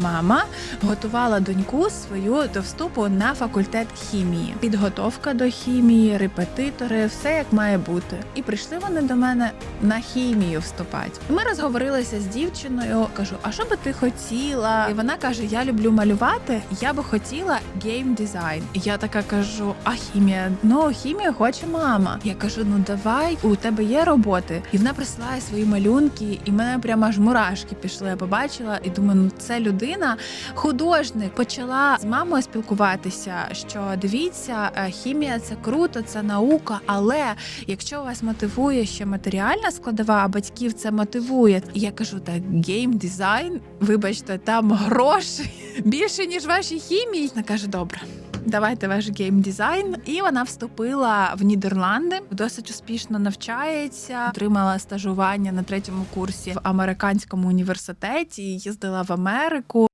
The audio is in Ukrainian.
Мама готувала доньку свою до вступу на факультет хімії. Підготовка до хімії, репетитори, все як має бути. І прийшли вони до мене на хімію вступати. Ми розговорилися з дівчиною. Кажу, а що би ти хотіла? І вона каже: Я люблю малювати. Я би хотіла гейм дизайн. Я така кажу: А хімія? Ну хімію хоче мама. Я кажу: ну давай, у тебе є роботи. І вона присилає свої малюнки, і мене прямо аж мурашки пішли. Я побачила і думаю, ну це людина, художник. Почала з мамою спілкуватися. Що дивіться, е, хімія це круто, це наука. Але якщо вас мотивує ще матеріальна складова, а батьків це мотивує. Я кажу, так гейм дизайн, вибачте, там гроші більше ніж ваші хімії. Вона каже, добре. Давайте ваш геймдизайн. і вона вступила в Нідерланди. Досить успішно навчається, отримала стажування на третьому курсі в американському університеті. Їздила в Америку.